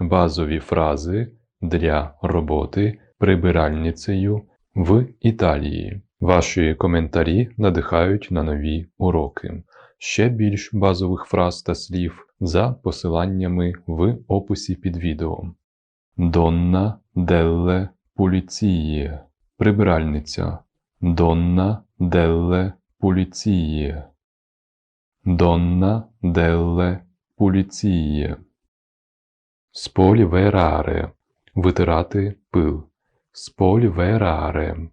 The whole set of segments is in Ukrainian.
базові фрази для роботи прибиральницею в Італії. Ваші коментарі надихають на нові уроки. Ще більш базових фраз та слів за посиланнями в описі під відео. Донна делле пуліціє. Прибиральниця. Донна делле пуліціє. Донна делле пуліціє. Сполівераре. Витирати пил. Сполівераре.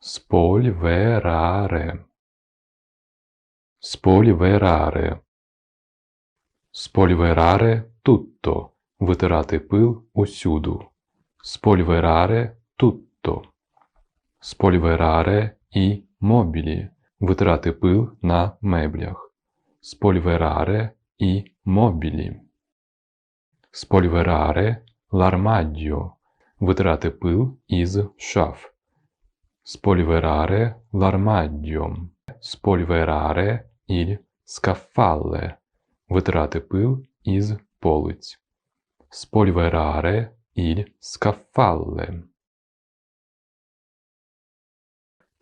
Сполівераре. Сполівераре. Сполівераре tutto. Витирати пил усюду. Сполівераре tutto. Сполівераре і мобілі. Витирати пил на меблях. Сполівераре і мобілі. Сполівераре l'armadio. Витирати пил із шаф. Спольвераре l'armadio. Спольвераре il scaffale. Витирати пил із полиць. Спольвераре il scaffale.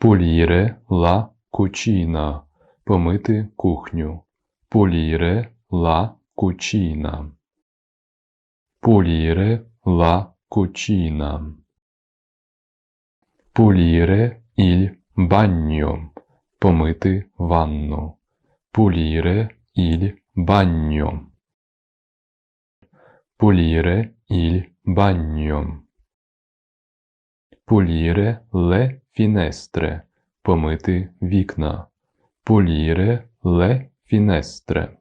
Pulire la cucina. Помити кухню. Pulire la cucina. Pulire la cucina. Pulire il bagno. Помити ванну. Pulire il bagno. Pulire il bagno. Pulire le finestre. Помити вікна. Pulire le finestre.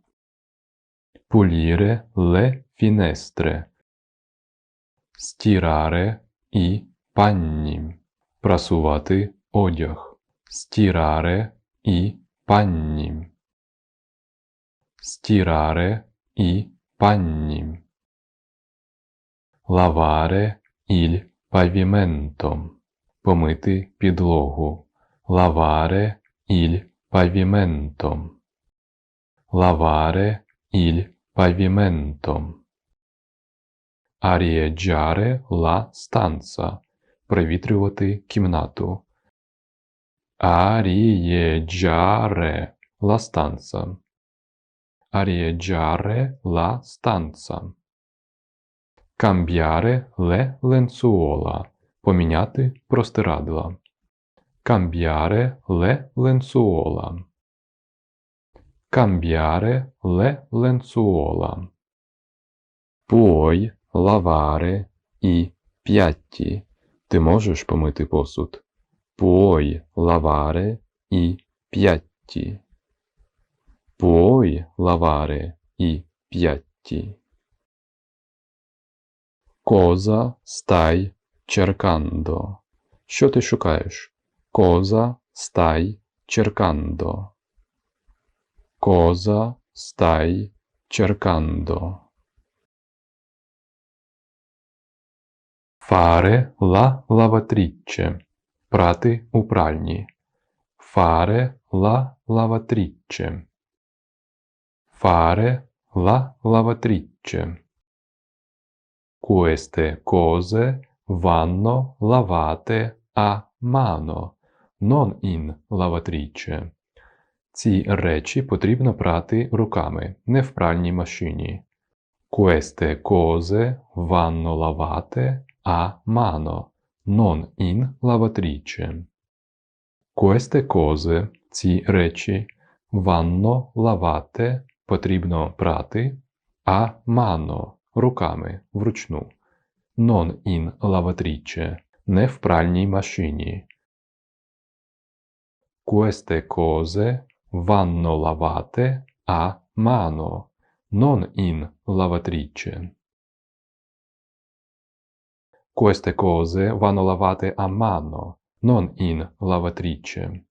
Pulire le finestre. Стирare i panni. Прасувати одяг. Стирare i panni. Стирare i panni. Lavare il pavimento. Помити підлогу. Lavare il pavimento. Lavare il pavimento. Arieggiare la stanza. Провітрювати кімнату. Arieggiare la stanza. Arieggiare la stanza. Cambiare le lenzuola. Поміняти простирадла. Cambiare le lenzuola. Cambiare le lenzuola. Puoi lavare i piatti. Ти можеш помити посуд. Puoi lavare i piatti. Puoi lavare i piatti. Cosa stai cercando? Що ти шукаєш? Cosa stai cercando? Cosa stai cercando? Fare la lavatrice. Прати у пральні. Fare la lavatrice. Fare la lavatrice. Queste cose vanno lavate a mano, non in lavatrice. Ці речі потрібно прати руками, не в пральній машині. Queste cose vanno lavate a mano, non in lavatrice. Queste cose, ці речі, vanno lavate, потрібно прати, a mano, руками, вручну. Non in lavatrice, не в пральній машині. Queste cose vanno lavate a mano, non in lavatrice. Queste cose vanno lavate a mano, non in lavatrice.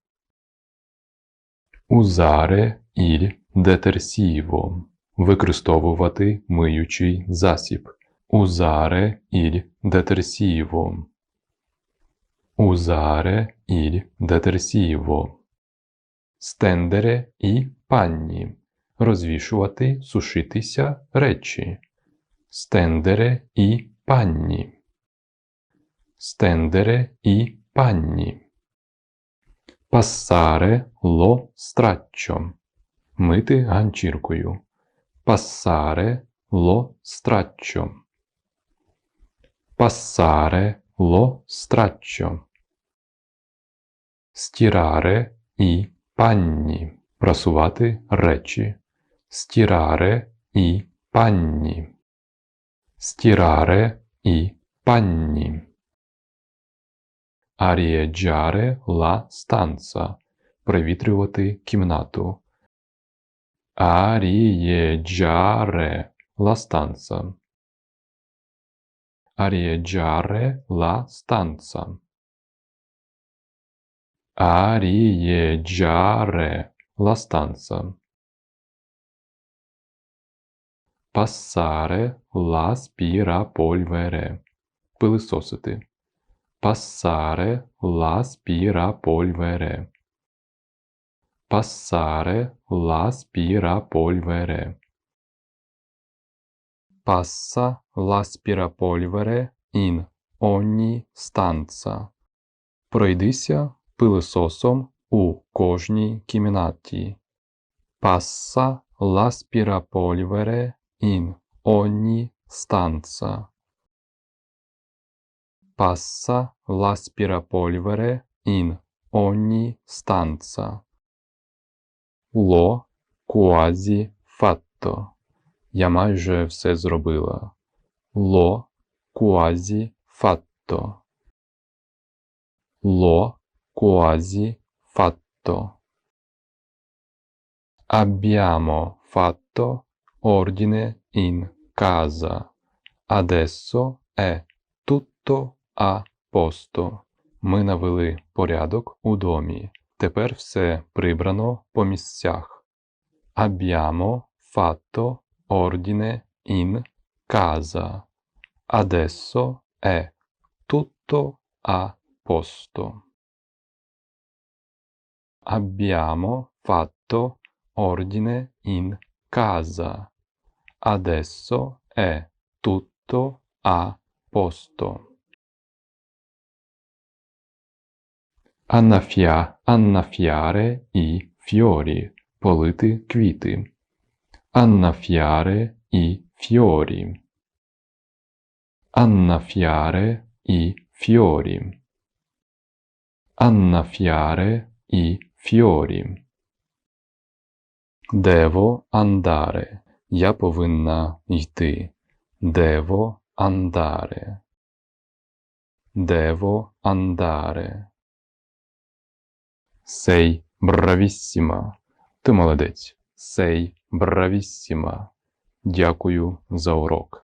Usare il detersivo. Використовувати миючий засіб. Usare il detersivo. Usare il detersivo. Стендere і панні. Розвішувати, сушитися речі. стендере і панні, стендере і панні. Пассаре ло страччо. Мити ганчіркою. Пассаре ло страччо. Пассаре ло страччо. Стіраре і панні. Просувати речі. Стіраре і панні. Стіраре і панні. Арієджаре ла станца. Привітрювати кімнату. Арієджаре ла станца. Арієджаре ла станца. Арієджаре ла станца. Passare l'aspirapolvere. Пилисосити. Passare l'aspirapolvere. Passare l'aspirapolvere. Passa l'aspirapolvere in ogni stanza. Пройдися пилисосом у кожній кімнаті. Passa l'aspirapolvere in ogni stanza. Passa l'aspirapolvere in ogni stanza. L'ho quasi fatto. Я майже все зробила. L'ho quasi fatto. L'ho quasi fatto. Abbiamo fatto ordine in casa. Adesso è tutto a posto. Ми навели порядок у домі. Тепер все прибрано по місцях. Abbiamo fatto ordine in casa. Adesso è tutto a posto. Abbiamo fatto ordine in casa. Adesso è tutto a posto. Аннафя, аннафіаре і фьорі полити квіти. Аннафіаре і фьорі. Аннафіаре і фьорі. Аннафіаре і фьорі. Дево андаре. Я повинна йти. Дево андаре. Дево андаре. Сей бравіссіма. Ти молодець. Сей бравіссіма. Дякую за урок.